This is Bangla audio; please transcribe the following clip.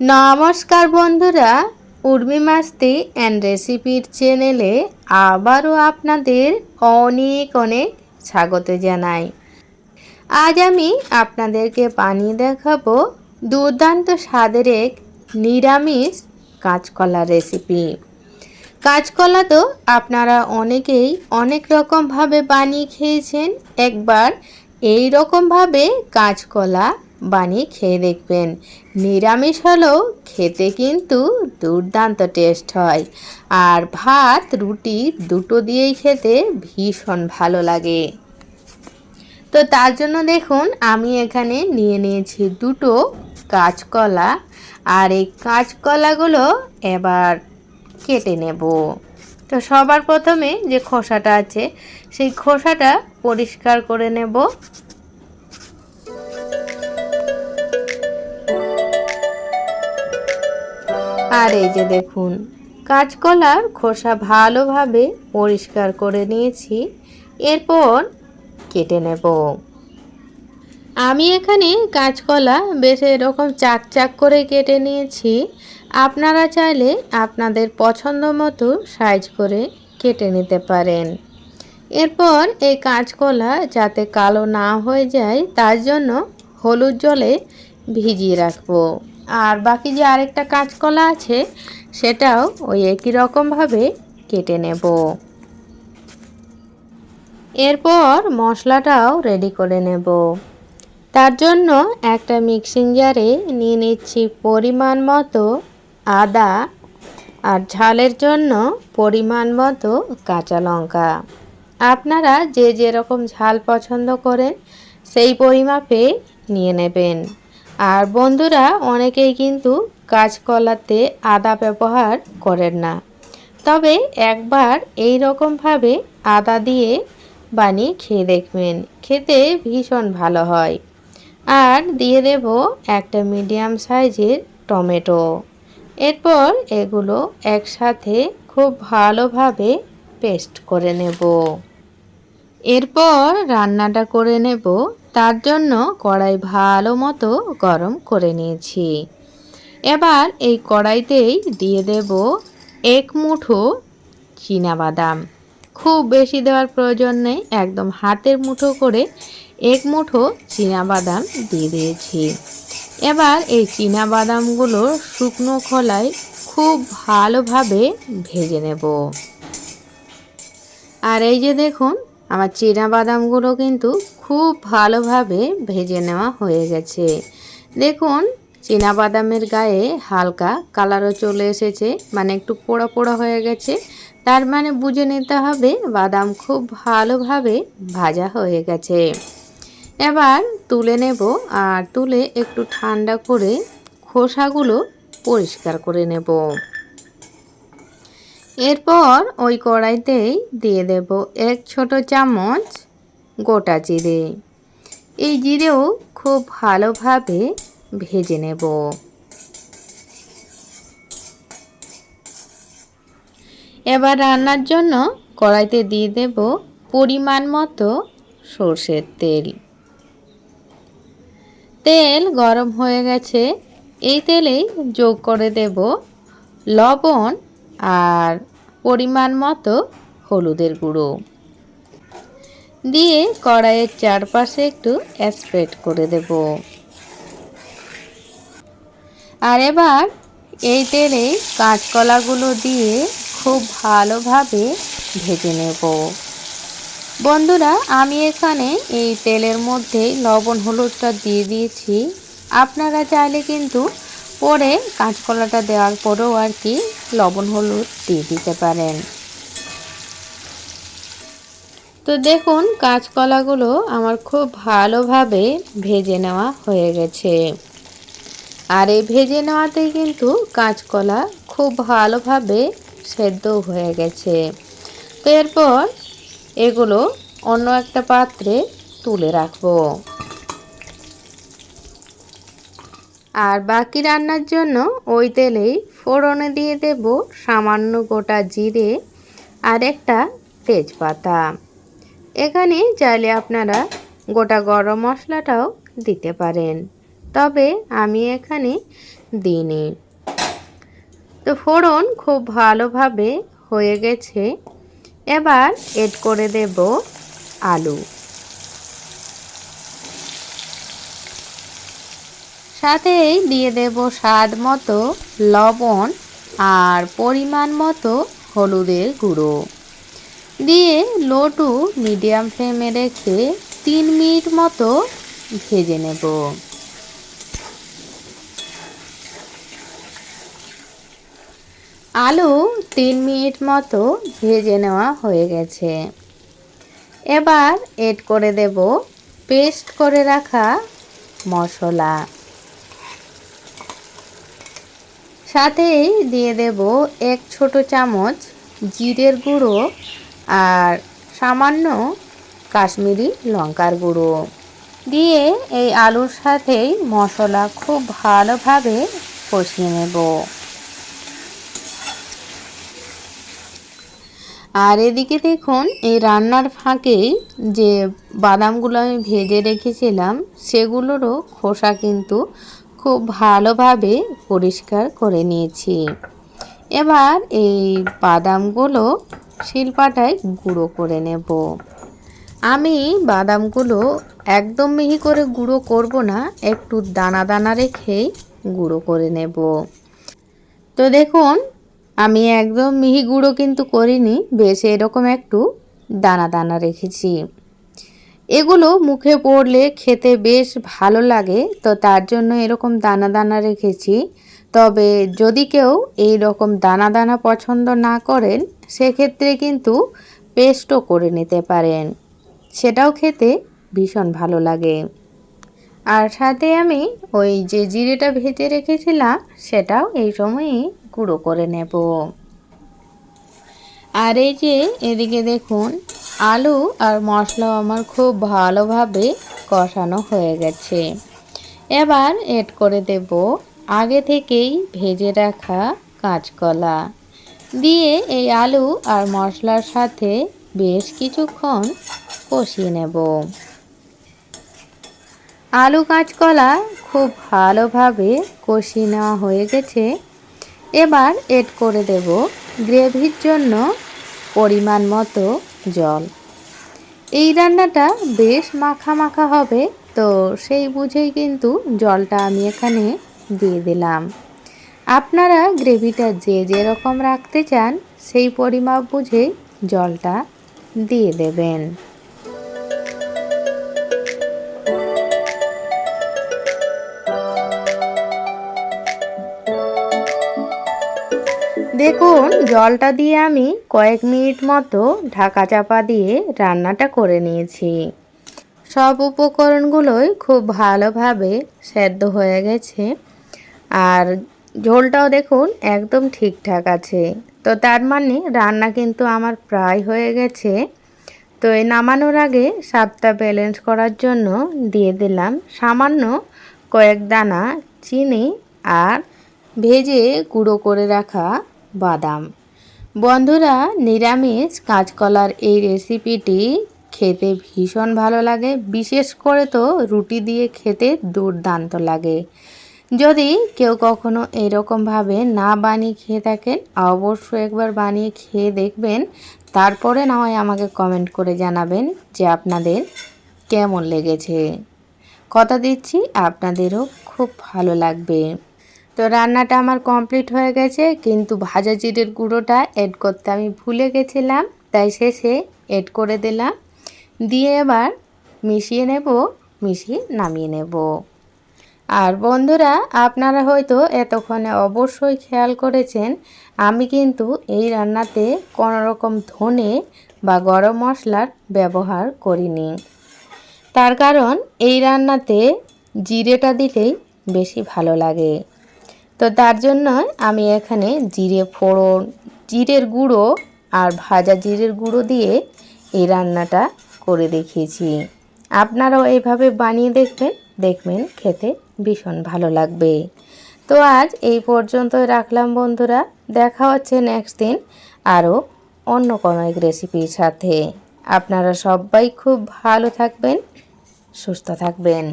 নমস্কার বন্ধুরা, উর্মি মাস্তি অ্যান্ড রেসিপির চ্যানেলে আবারও আপনাদের অনেক অনেক স্বাগত জানাই। আজ আমি আপনাদেরকে বানিয়ে দেখাবো দুর্দান্ত স্বাদের এক নিরামিষ কাঁচকলা রেসিপি কাঁচকলা তো আপনারা অনেকেই অনেক রকমভাবে বানিয়ে খেয়েছেন, একবার এই রকমভাবে কাঁচকলা বানিয়ে খেয়ে দেখবেন। নিরামিষ হলেও খেতে কিন্তু দুর্দান্ত টেস্ট হয়। আর ভাত, রুটি দুটো দিয়েই খেতে ভীষণ ভালো লাগে। তো তার জন্য দেখুন, আমি এখানে নিয়ে নিয়েছি দুটো কাঁচকলা। আর এই কাঁচকলাগুলো এবার কেটে নেব। তো সবার প্রথমে যে খোসাটা আছে, সেই খোসাটা পরিষ্কার করে নেব। আর এই যে দেখুন, কাঁচকলার খোসা ভালোভাবে পরিষ্কার করে নিয়েছি, এরপর কেটে নেব। আমি এখানে কাঁচকলা বেশ এরকম চাক চাক করে কেটে নিয়েছি, আপনারা চাইলে আপনাদের পছন্দ মতো সাইজ করে কেটে নিতে পারেন। এরপর এই কাঁচকলা যাতে কালো না হয়ে যায়, তার জন্য হলুদ জলে ভিজিয়ে রাখব। আর বাকি যে আরেকটা কাঁচকলা আছে, সেটাও ওই একই রকমভাবে কেটে নেব। এরপর মশলাটাও রেডি করে নেব। তার জন্য একটা মিক্সিং জারে নিয়ে নিচ্ছি পরিমাণ মতো আদা আর ঝালের জন্য পরিমাণ মতো কাঁচা লঙ্কা। আপনারা যে যেরকম ঝাল পছন্দ করেন, সেই পরিমাপে নিয়ে নেবেন। আর বন্ধুরা, অনেকেই কিন্তু কাঁচকলাতে আদা ব্যবহার করেন না। তবে একবার এই রকমভাবে আদা দিয়ে বানিয়ে খেয়ে দেখবেন। খেতে ভীষণ ভালো হয়। আর দিয়ে দেব একটা মিডিয়াম সাইজের টমেটো। এরপর এগুলো একসাথে খুব ভালোভাবে পেস্ট করে নেব। এরপর রান্নাটা করে নেব তার জন্য কড়াই ভালো মতো গরম করে নিয়েছি। এবার এই কড়াইতেই দিয়ে দেব এক মুঠো বাদাম খুব বেশি দেওয়ার প্রয়োজন নেই, একদম হাতের মুঠো করে এক মুঠো বাদাম দিয়ে দিয়েছি। এবার এই বাদামগুলো শুকনো খোলায় খুব ভালোভাবে ভেজে নেব। আর এই যে দেখুন, আমার বাদামগুলো কিন্তু খুব ভালোভাবে ভেজে নেওয়া হয়ে গেছে। দেখুন বাদামের গায়ে হালকা কালারও চলে এসেছে মানে একটু পোড়া পোড়া হয়ে গেছে। তার মানে বুঝে নিতে হবে বাদাম খুব ভালোভাবে ভাজা হয়ে গেছে। এবার তুলে নেব আর তুলে একটু ঠান্ডা করে খোসাগুলো পরিষ্কার করে নেব। এরপর ওই কড়াইতেই দিয়ে দেব এক ছোট চামচ গোটা জিরে। এই জিরেও খুব ভালোভাবে ভেজে নেব। এবার রান্নার জন্য কড়াইতে দিয়ে দেব পরিমাণ মতো সর্ষের তেল। তেল গরম হয়ে গেছে। এই তেলেই যোগ করে দেব লবণ আর পরিমাণ মতো হলুদের গুঁড়ো। দিয়ে কড়াইয়ের চারপাশে একটু স্প্রেড করে দেব। আর এবার এই তেলে কাঁচকলাগুলো দিয়ে খুব ভালোভাবে ভেজে নেব। বন্ধুরা, আমি এখানে এই তেলের মধ্যে লবণ, হলুদটা দিয়ে দিয়েছি। আপনারা চাইলে কিন্তু পরে কাঁচকলাটা দেওয়ার পরেও আর কি লবণ, হলুদ দিয়ে দিতে পারেন। তো দেখুন, কাঁচকলাগুলো আমার খুব ভালোভাবে ভেজে নেওয়া হয়ে গেছে। আর এই ভেজে নেওয়াতেই কিন্তু কাঁচকলা খুব ভালোভাবে সেদ্ধ হয়ে গেছে। তো এরপর এগুলো অন্য একটা পাত্রে তুলে রাখব। আর বাকি রান্নার জন্য ওই তেলেই ফোড়নে দিয়ে দেব সামান্য গোটা জিরে আর একটা তেজপাতা। এখানে চাইলে আপনারা গোটা গরম মশলাটাও দিতে পারেন। তবে আমি এখানে দিইনি। তো ফোড়ন খুব ভালোভাবে হয়ে গেছে। এবার এড করে দেব আলু। সাথেই দিয়ে দেব স্বাদ মতো লবণ আর পরিমাণ মতো হলুদের গুঁড়ো। দিয়ে লো টু মিডিয়াম ফ্লেমে রেখে তিন মিনিট মতো ভেজে নেব। আলু তিন মিনিট মতো ভেজে নেওয়া হয়ে গেছে। এবার এড করে দেব পেস্ট করে রাখা মশলা। সাথেই দিয়ে দেব এক ছোট চামচ জিরের গুঁড়ো আর সামান্য কাশ্মীরি লঙ্কার গুঁড়ো। দিয়ে এই আলুর সাথেই মশলা খুব ভালোভাবে কষিয়ে নেব। আর এদিকে দেখুন, এই রান্নার ফাঁকেই যে বাদামগুলো আমি ভেজে রেখেছিলাম, সেগুলোরও খোসা কিন্তু খুব ভালোভাবে পরিষ্কার করে নিয়েছি। এবার এই বাদামগুলো শিলপাটায় গুঁড়ো করে নেব। আমি বাদামগুলো একদম মিহি করে গুঁড়ো করব না, একটু দানা দানা রেখেই গুঁড়ো করে নেব। তো দেখুন, আমি একদম মিহি গুঁড়ো কিন্তু করিনি, বেশ এরকম একটু দানা দানা রেখেছি। এগুলো মুখে পড়লে খেতে বেশ ভালো লাগে, তো তার জন্য এরকম দানা দানা রেখেছি। তবে যদি কেউ এই রকম দানা দানা পছন্দ না করেন সেক্ষেত্রে কিন্তু পেস্টও করে নিতে পারেন। সেটাও খেতে ভীষণ ভালো লাগে। আর সাথে আমি ওই যে জিরেটা ভেজে রেখেছিলাম, সেটাও এই সময়ই গুঁড়ো করে নেব। আর এই যে এদিকে দেখুন, আলু আর মশলা আমার খুব ভালোভাবে কষানো হয়ে গেছে। এবার এড করে দেব আগে থেকেই ভেজে রাখা কাঁচকলা। দিয়ে এই আলু আর মশলার সাথে বেশ কিছুক্ষণ কষিয়ে নেব। আলু কাঁচকলা খুব ভালোভাবে কষিয়ে নেওয়া হয়ে গেছে। এবার এড করে দেব গ্রেভির জন্য পরিমাণ মতো জল। এই রান্নাটা বেশ মাখা মাখা হবে, তো সেই বুঝেই কিন্তু জলটা আমি এখানে দিয়ে দিলাম। আপনারা গ্রেভিটা যে যেরকম রাখতে চান, সেই পরিমাপ বুঝেই জলটা দিয়ে দেবেন। দেখুন, জলটা দিয়ে আমি কয়েক মিনিট মতো ঢাকা চাপা দিয়ে রান্নাটা করে নিয়েছি। সব উপকরণগুলোই খুব ভালোভাবে সেদ্ধ হয়ে গেছে। আর ঝোলটাও দেখুন একদম ঠিকঠাক আছে। তো তার মানে রান্না কিন্তু আমার প্রায় হয়ে গেছে। তো এই নামানোর আগে সাপটা ব্যালেন্স করার জন্য দিয়ে দিলাম সামান্য কয়েক দানা চিনি আর ভেজে গুঁড়ো করে রাখা বাদাম। বন্ধুরা, নিরামিষ কাঁচকলার এই রেসিপিটি খেতে ভীষণ ভালো লাগে। বিশেষ করে তো রুটি দিয়ে খেতে দুর্দান্ত লাগে। যদি কেউ কখনো এরকমভাবে না বানিয়ে খেয়ে থাকেন, অবশ্যই একবার বানিয়ে খেয়ে দেখবেন। তারপরে না হয় আমাকে কমেন্ট করে জানাবেন যে আপনাদের কেমন লেগেছে। কথা দিচ্ছি, আপনাদেরও খুব ভালো লাগবে। তো রান্নাটা আমার কমপ্লিট হয়ে গেছে, কিন্তু ভাজা জিরের গুঁড়োটা এড করতে আমি ভুলে গেছিলাম, তাই শেষে এড করে দিলাম। দিয়ে এবার মিশিয়ে নেব, মিশিয়ে নামিয়ে নেব। আর বন্ধুরা, আপনারা হয়তো এতক্ষণে অবশ্যই খেয়াল করেছেন, আমি কিন্তু এই রান্নাতে কোনো রকম ধনে বা গরম মশলার ব্যবহার করিনি। তার কারণ, এই রান্নাতে জিরেটা দিলেই বেশি ভালো লাগে। তো তার জন্য আমি এখানে জিরে ফোড়ন, জিরের গুঁড়ো আর ভাজা জিরের গুঁড়ো দিয়ে এই রান্নাটা করে দেখিয়েছি। আপনারাও এইভাবে বানিয়ে দেখবেন দেখবেন খেতে ভীষণ ভালো লাগবে। তো আজ এই পর্যন্ত রাখলাম বন্ধুরা, দেখা হচ্ছে নেক্সট দিন আরও অন্য কোনো এক রেসিপির সাথে। আপনারা সবাই খুব ভালো থাকবেন, সুস্থ থাকবেন।